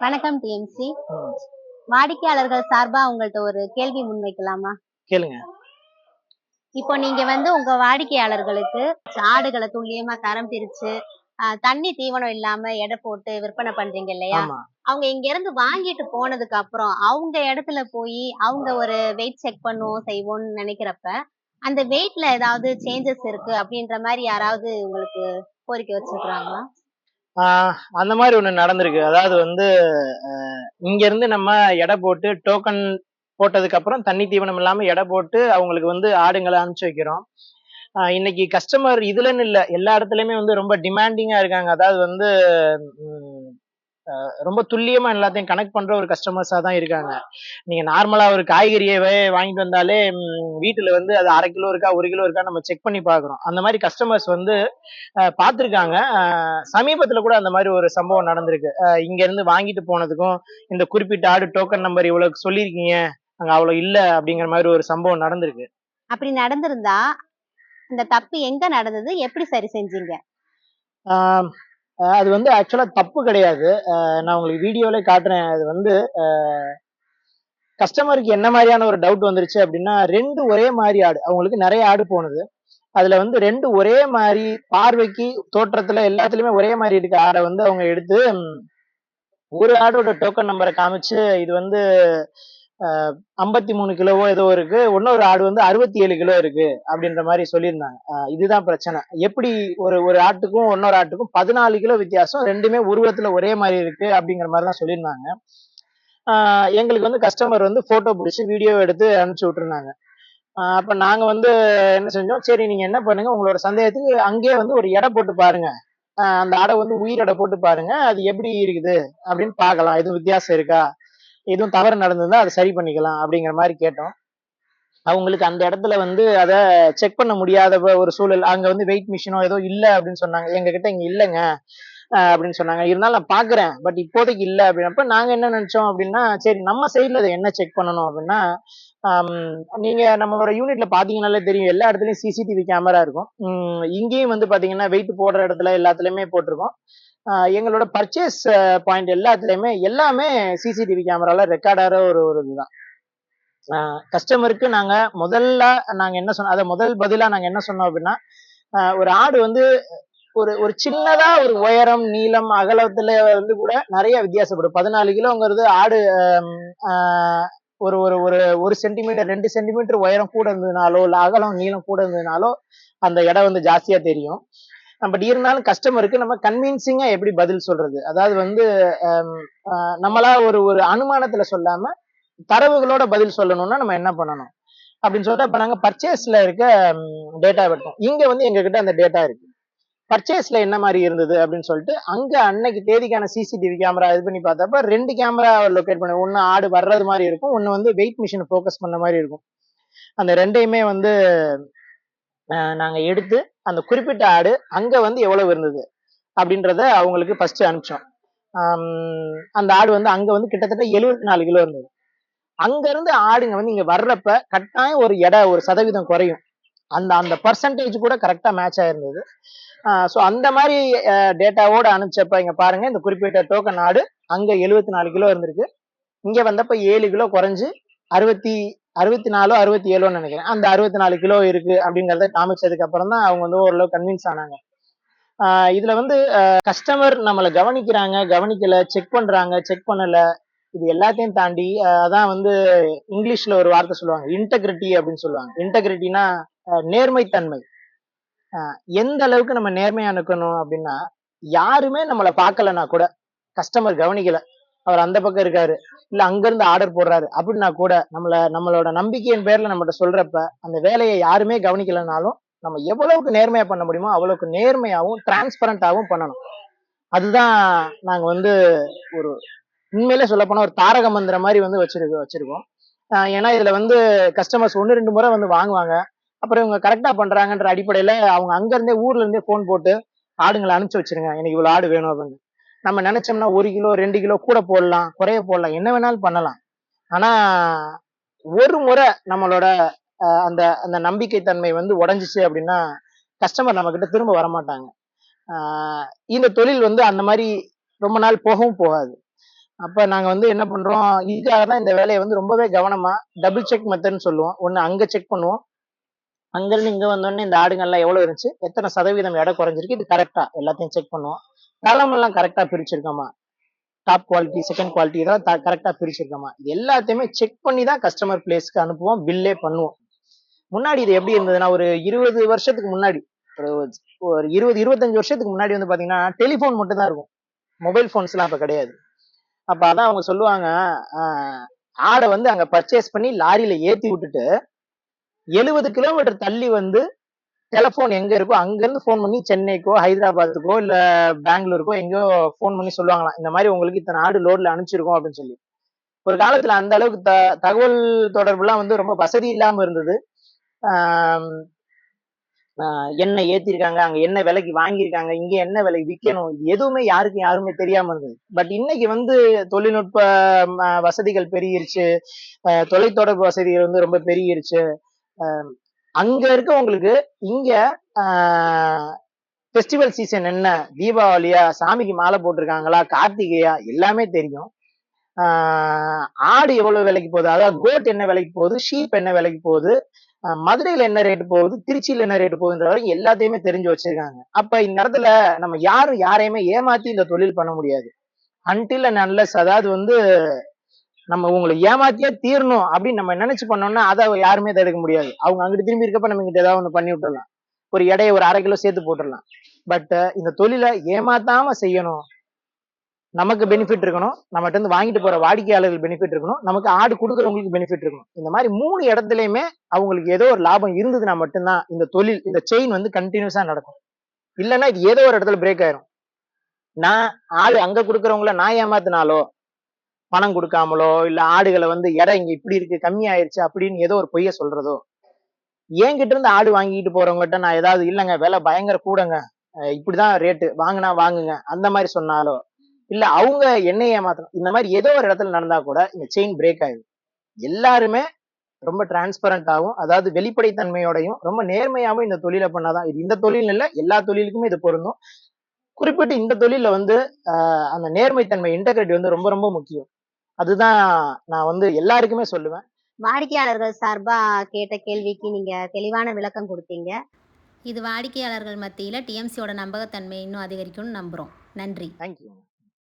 வணக்கம் டிஎம்சி வாடிக்கையாளர்கள் சார்பா உங்கள்ட்ட ஒரு கேள்வி முன்வைக்கலாமா? கேளுங்க. இப்போ நீங்க வந்து உங்க வாடிக்கையாளர்களுக்கு ஆடுகளை துல்லியமா தரம் பிரிச்சு தண்ணி தீவனம் இல்லாம எடை போட்டு விற்பனை பண்றீங்க இல்லையா? அவங்க இங்க இருந்து வாங்கிட்டு போனதுக்கு அப்புறம் அவங்க இடத்துல போய் அவங்க ஒரு வெயிட் செக் பண்ணுவோம் செய்வோம்னு நினைக்கிறப்ப அந்த வெயிட்ல ஏதாவது சேஞ்சஸ் இருக்கு அப்படின்ற மாதிரி யாராவது உங்களுக்கு கோரிக்கை வச்சிருக்காங்களா அந்த மாதிரி ஒன்று நடந்திருக்கு. அதாவது வந்து இங்கேருந்து நம்ம எடை போட்டு டோக்கன் போட்டதுக்கப்புறம் தண்ணி தீவனம் இல்லாமல் எடை போட்டு அவங்களுக்கு வந்து ஆடுங்களை அனுப்பிச்சு வைக்கிறோம். இன்னைக்கு கஸ்டமர் இதுலன்னு இல்லை. எல்லா இடத்துலையுமே வந்து ரொம்ப டிமாண்டிங்காக இருக்காங்க. அதாவது வந்து ரொம்ப துல்லியமா எல்லாத்தையும் கனெக்ட் பண்ற ஒரு கஸ்டமர்ஸா தான் இருக்காங்க. நீங்க நார்மலா ஒரு காய்கறியவே வாங்கிட்டு வந்தாலே வீட்டுல வந்து அது அரை கிலோ இருக்கா ஒரு கிலோ இருக்கா நம்ம செக் பண்ணி பாக்குறோம் அந்த மாதிரி கஸ்டமர்ஸ் வந்து பார்த்திருக்காங்க. சமீபத்துல கூட அந்த மாதிரி ஒரு சம்பவம் நடந்திருக்கு. இங்க இருந்து வாங்கிட்டு போனதுக்கும் இந்த குறிப்பிட்ட ஆடு டோக்கன் நம்பர் இவ்வளவு சொல்லியிருக்கீங்க அங்க அவ்வளவு இல்ல அப்படிங்கிற மாதிரி ஒரு சம்பவம் நடந்திருக்கு. அப்படி நடந்திருந்தா இந்த தப்பு எங்க நடந்தது? எப்படி சரி செஞ்சீங்க? அது வந்து ஆக்சுவலா தப்பு கிடையாது. நான் உங்களுக்கு வீடியோல காட்டுறேன். அது வந்து கஸ்டமருக்கு என்ன மாதிரியான ஒரு டவுட் வந்துருச்சு அப்படின்னா ரெண்டு ஒரே மாதிரி ஆடு. அவங்களுக்கு நிறைய ஆடு போனது. அதுல வந்து ரெண்டு ஒரே மாதிரி பார்வைக்கு தோற்றத்துல எல்லாத்துலயுமே ஒரே மாதிரி இருக்க ஆடை வந்து அவங்க எடுத்து ஒரு ஆடோட டோக்கன் நம்பரை காமிச்சு இது வந்து ஐம்பத்தி மூணு கிலோவோ ஏதோ இருக்கு. இன்னொரு ஆடு வந்து அறுபத்தி ஏழு கிலோ இருக்கு அப்படின்ற மாதிரி சொல்லியிருந்தாங்க. இதுதான் பிரச்சனை. எப்படி ஒரு ஒரு ஆட்டுக்கும் இன்னொரு ஆட்டுக்கும் பதினாலு கிலோ வித்தியாசம்? ரெண்டுமே உருவத்துல ஒரே மாதிரி இருக்கு அப்படிங்கிற மாதிரி தான் சொல்லியிருந்தாங்க எங்களுக்கு வந்து கஸ்டமர் வந்து போட்டோ பிடிச்சி வீடியோ எடுத்து அனுப்பிச்சு விட்டுருந்தாங்க. அப்ப நாங்க வந்து என்ன செஞ்சோம்? சரி நீங்க என்ன பண்ணுங்க? உங்களோட சந்தேகத்துக்கு அங்கேயே வந்து ஒரு எடை போட்டு பாருங்க. அந்த அடை வந்து உயிர் எடை போட்டு பாருங்க. அது எப்படி இருக்குது அப்படின்னு பார்க்கலாம். எதுவும் வித்தியாசம் இருக்கா? எதுவும் தவறு நடந்ததுன்னா அதை சரி பண்ணிக்கலாம் அப்படிங்கிற மாதிரி கேட்டோம். அவங்களுக்கு அந்த இடத்துல வந்து அதை செக் பண்ண முடியாத ஒரு சூழல் அங்க வந்து வெயிட் மிஷினோ ஏதோ இல்ல அப்படின்னு சொன்னாங்க. எங்க கிட்ட இங்க இல்லைங்க. அப்படின்னு சொன்னாங்க. இருந்தாலும் நான் பாக்குறேன். பட் இப்போதைக்கு இல்லை அப்படின்னப்ப நாங்க என்ன நினைச்சோம் அப்படின்னா சரி நம்ம சைட்ல அதை என்ன செக் பண்ணணும் அப்படின்னா நீங்க நம்மளோட யூனிட்ல பாத்தீங்கன்னாலே தெரியும் எல்லா இடத்துலயும் சிசிடிவி கேமரா இருக்கும். இங்கேயும் வந்து பாத்தீங்கன்னா வெயிட் போடுற இடத்துல எல்லாத்துலயுமே போட்டிருக்கோம். எங்களோட பர்ச்சேஸ் பாயிண்ட் எல்லாத்துலயுமே எல்லாமே சிசிடிவி கேமரால ரெக்கார்ட் ஒரு ஒரு இதுதான். கஸ்டமருக்கு நாங்க முதல்ல நாங்க என்ன சொன்னோம் அதை முதல் பதிலா நாங்க என்ன சொன்னோம் அப்படின்னா ஒரு ஆடு வந்து ஒரு ஒரு சின்னதா ஒரு உயரம் நீளம் அகலத்துல வந்து கூட நிறைய வித்தியாசப்படும். பதினாலு கிலோங்கிறது ஆடு ஒரு ஒரு ஒரு ஒரு சென்டிமீட்டர் ரெண்டு சென்டிமீட்டர் உயரம் கூட இருந்ததுனாலோ இல்லை அகலம் நீளம் கூட இருந்ததுனாலோ அந்த இடம் வந்து ஜாஸ்தியா தெரியும். பட் இருந்தாலும் கஸ்டமருக்கு நம்ம கன்வின்சிங்கா எப்படி பதில் சொல்றது? அதாவது வந்து நம்மளா ஒரு ஒரு அனுமானத்துல சொல்லாம தரவுகளோட பதில் சொல்லணும்னா நம்ம என்ன பண்ணணும்? அப்படின்னு சொல்லிட்டு இப்போ நாங்கள் பர்ச்சேஸ்ல இருக்க டேட்டா எடுத்தோம். இங்க வந்து எங்ககிட்ட அந்த டேட்டா இருக்கு. பர்ச்சேஸ்ல என்ன மாதிரி இருந்தது அப்படின்னு சொல்லிட்டு அங்க அன்னைக்கு தேதிக்கான சிசிடிவி கேமரா இது பண்ணி பார்த்தப்ப ரெண்டு கேமரா லொக்கேட் பண்ண ஒன்னு ஆடு வர்றது மாதிரி இருக்கும் ஒன்னு வந்து வெயிட் மிஷினை ஃபோக்கஸ் பண்ண மாதிரி இருக்கும். அந்த ரெண்டையுமே வந்து நாங்க எடுத்து அந்த குறிப்பிட்ட ஆடு அங்க வந்து எவ்வளவு இருந்தது அப்படின்றத அவங்களுக்கு ஃபர்ஸ்ட் அனுப்பிச்சோம். அந்த ஆடு வந்து அங்க வந்து கிட்டத்தட்ட எழுபத்தி நாலு கிலோ இருந்தது. அங்க இருந்து ஆடுங்க வந்து இங்க வர்றப்ப கட்டாயம் ஒரு எடை ஒரு சதவீதம் குறையும். அந்த அந்த பர்சன்டேஜ் கூட கரெக்டாக மேட்ச் ஆயிருந்தது. ஸோ அந்த மாதிரி டேட்டாவோட அனுப்பிச்சப்ப இங்கே பாருங்க இந்த குறிப்பிட்ட டோக்கன் நாடு அங்கே எழுபத்தி நாலு கிலோ இருந்திருக்கு. இங்கே வந்தப்ப ஏழு கிலோ குறைஞ்சு அறுபத்தி அறுபத்தி நாலோ அறுபத்தி ஏழோன்னு நினைக்கிறேன். அந்த அறுபத்தி நாலு கிலோ இருக்கு அப்படிங்கிறத காமிச்சதுக்கு அப்புறம் தான் அவங்க வந்து ஓரளவு கன்வின்ஸ் ஆனாங்க. இதுல வந்து கஸ்டமர் நம்மளை கவனிக்கிறாங்க கவனிக்கல செக் பண்றாங்க செக் பண்ணல இது எல்லாத்தையும் தாண்டி அதான் வந்து இங்கிலீஷ்ல ஒரு வார்த்தை சொல்லுவாங்க. இன்டெகிரிட்டி அப்படின்னு சொல்லுவாங்க. இன்டெகிரிட்டினா நேர்மைத்தன்மை. எந்த அளவுக்கு நம்ம நேர்மையா இருக்கணும் அப்படின்னா யாருமே நம்மளை பார்க்கலன்னா கூட கஸ்டமர் கவனிக்கல. அவர் அந்த பக்கம் இருக்காரு. இல்ல அங்க இருந்து ஆர்டர் போடுறாரு. அப்படின்னா கூட நம்மள நம்மளோட நம்பிக்கையின் பேர்ல நம்மகிட்ட சொல்றப்ப அந்த வேலையை யாருமே கவனிக்கலனாலும் நம்ம எவ்வளவுக்கு நேர்மையா பண்ண முடியுமோ அவ்வளவுக்கு நேர்மையாவும் டிரான்ஸ்பரண்டாவும் பண்ணணும். அதுதான் நாங்க வந்து ஒரு உண்மையிலே சொல்ல போனா ஒரு தாரக மந்திரம் மாதிரி வந்து வச்சிருக்க வச்சிருக்கோம். ஏன்னா இதுல வந்து கஸ்டமர்ஸ் ஒன்று ரெண்டு முறை வந்து வாங்குவாங்க. அப்புறம் இவங்க கரெக்டா பண்றாங்கன்ற அடிப்படையில அவங்க அங்க இருந்தே ஊர்ல இருந்தே ஃபோன் போட்டு ஆடுங்களை அனுப்பிச்சு வச்சிருங்க எனக்கு இவ்வளவு ஆடு வேணும் அப்படின்னு. நம்ம நினைச்சோம்னா ஒரு கிலோ ரெண்டு கிலோ கூட போடலாம் குறைய போடலாம் என்ன வேணாலும் பண்ணலாம். ஆனா ஒரு முறை நம்மளோட அந்த அந்த நம்பிக்கை தன்மை வந்து உடஞ்சிச்சு அப்படின்னா கஸ்டமர் நம்ம கிட்ட திரும்ப வரமாட்டாங்க. ஆஹ் இந்த தொழில் வந்து அந்த மாதிரி ரொம்ப நாள் போகவும் போகாது. அப்ப நாங்க வந்து என்ன பண்றோம் இதுக்காக தான் இந்த வேலையை வந்து ரொம்பவே கவனமா டபுள் செக் மெத்தட்னு சொல்லுவோம். ஒன்று அங்க செக் பண்ணுவோம். அங்கேருந்து இங்கே இங்க வந்தோடனே இந்த ஆடுங்கள்லாம் எவ்வளவு இருந்துச்சு எத்தனை சதவீதம் எடை குறைஞ்சிருக்கு இது கரெக்டா எல்லாத்தையும் செக் பண்ணுவோம். தளம் எல்லாம் கரெக்டா பிரிச்சிருக்கோமா? டாப் குவாலிட்டி செகண்ட் குவாலிட்டி இதெல்லாம் கரெக்டா பிரிச்சிருக்கோமா? இது எல்லாத்தையுமே செக் பண்ணி தான் கஸ்டமர் பிளேஸ்க்கு அனுப்புவோம் பில்லே பண்ணுவோம். முன்னாடி இது எப்படி இருந்ததுன்னா ஒரு இருபது வருஷத்துக்கு முன்னாடி ஒரு ஒரு இருபது இருபத்தஞ்சு வருஷத்துக்கு முன்னாடி வந்து பாத்தீங்கன்னா டெலிஃபோன் மட்டும் தான் இருக்கும் மொபைல் ஃபோன்ஸ்லாம் அப்ப கிடையாது. அப்ப அதான் அவங்க சொல்லுவாங்க ஆடை வந்து அங்க பர்ச்சேஸ் பண்ணி லாரியில ஏத்தி விட்டுட்டு எழுபது கிலோமீட்டர் தள்ளி வந்து டெலிஃபோன் எங்க இருக்கோ அங்க இருந்து ஃபோன் பண்ணி சென்னைக்கோ ஹைதராபாத்துக்கோ இல்ல பெங்களூருக்கோ எங்கேயோ ஃபோன் பண்ணி சொல்லுவாங்களாம் இந்த மாதிரி உங்களுக்கு இத்தனை ஆடு லோட்ல அனுப்பிச்சிருக்கோம் அப்படின்னு சொல்லி. ஒரு காலத்துல அந்த அளவுக்கு த தகவல் தொடர்புலாம் வந்து ரொம்ப வசதி இல்லாம இருந்தது. எண்ணெய் ஆஹ் என்ன ஏத்திருக்காங்க அங்க என்ன விலைக்கு வாங்கியிருக்காங்க இங்க என்ன விலைக்கு விற்கணும் எதுவுமே யாருக்கும் யாருமே தெரியாம இருந்தது. பட் இன்னைக்கு வந்து தொழில்நுட்ப வசதிகள் பெருகிருச்சு. தொலைத்தொடர்பு வசதிகள் வந்து ரொம்ப பெருகிருச்சு. ஆஹ் அங்க இருக்கவங்களுக்கு இங்க ஃபெஸ்டிவல் சீசன் என்ன தீபாவளியா சாமிக்கு மாலை போட்டிருக்காங்களா கார்த்திகையா எல்லாமே தெரியும். ஆஹ் ஆடு எவ்வளவு விலைக்கு போகுது? அதாவது கோட் என்ன விலைக்கு போகுது? ஷீப் என்ன விலைக்கு போகுது? மதுரையில என்ன ரேட் போகுது? திருச்சியில என்ன ரேட் போகுதுன்ற வரைக்கும் எல்லாத்தையுமே தெரிஞ்சு வச்சிருக்காங்க. அப்ப இந்த இடத்துல நம்ம யாரும் யாரையுமே ஏமாத்தி இந்த தொழில் பண்ண முடியாது. அன்டில் நல்ல அதாவது வந்து நம்ம உங்களை ஏமாத்தியே தீரணும் அப்படின்னு நம்ம நினைச்சு பண்ணோம்னா அதை யாருமே தடுக்க முடியாது. அவங்க அங்கிட்டு திரும்பி இருக்கப்ப நம்ம கிட்ட ஏதாவது ஒன்று பண்ணி விட்டுடலாம் ஒரு எடையை ஒரு அரை கிலோ சேர்த்து போட்டுடலாம் பட் இந்த தொழிலை ஏமாத்தாம செய்யணும். நமக்கு பெனிஃபிட் இருக்கணும். நம்மகிட்ட இருந்து வாங்கிட்டு போற வாடிக்கையாளர்கள் பெனிஃபிட் இருக்கணும். நமக்கு ஆடு கொடுக்குறவங்களுக்கு பெனிஃபிட் இருக்கணும். இந்த மாதிரி மூணு இடத்துலயுமே அவங்களுக்கு ஏதோ ஒரு லாபம் இருந்ததுன்னா மட்டும்தான் இந்த தொழில் இந்த செயின் வந்து கண்டினியூஸா நடக்கும். இல்லைன்னா இது ஏதோ ஒரு இடத்துல பிரேக் ஆயிரும். நான் ஆடு அங்க கொடுக்குறவங்கள நான் ஏமாத்தினாலோ பணம் கொடுக்காமலோ இல்ல ஆடுகளை வந்து இடம் இங்க இப்படி இருக்கு கம்மி ஆயிருச்சு அப்படின்னு ஏதோ ஒரு பொய்ய சொல்றதோ என்கிட்ட இருந்து ஆடு வாங்கிட்டு போறவங்ககிட்ட நான் ஏதாவது இல்லைங்க விலை பயங்கர கூடங்க. இப்படிதான் ரேட்டு வாங்கினா வாங்குங்க அந்த மாதிரி சொன்னாலோ இல்ல அவங்க என்னை ஏமாத்தணும். இந்த மாதிரி ஏதோ ஒரு இடத்துல நடந்தா கூட இந்த செயின் பிரேக் ஆயிடும். எல்லாருமே ரொம்ப டிரான்ஸ்பரண்டாகவும் அதாவது வெளிப்படைத்தன்மையோடையும் ரொம்ப நேர்மையாகவும் இந்த தொழிலை பண்ணாதான். இது இந்த தொழில் இல்ல எல்லா தொழிலுக்குமே இது பொருந்தும். குறிப்பிட்டு இந்த தொழில வந்து அந்த நேர்மைத்தன்மை இன்டெகிரிட்டி வந்து ரொம்ப ரொம்ப முக்கியம். அதுதான் நான் வந்து எல்லாருக்குமே சொல்லுவேன். வாடிக்கையாளர்கள் சார்பா கேட்ட கேள்விக்கு நீங்க தெளிவான விளக்கம் கொடுத்தீங்க. இது வாடிக்கையாளர்கள் மத்தியில் டிஎம்சியோட நம்பகத்தன்மை இன்னும் அதிகரிக்கும்னு நம்புகிறோம் நன்றி. தேங்க்யூ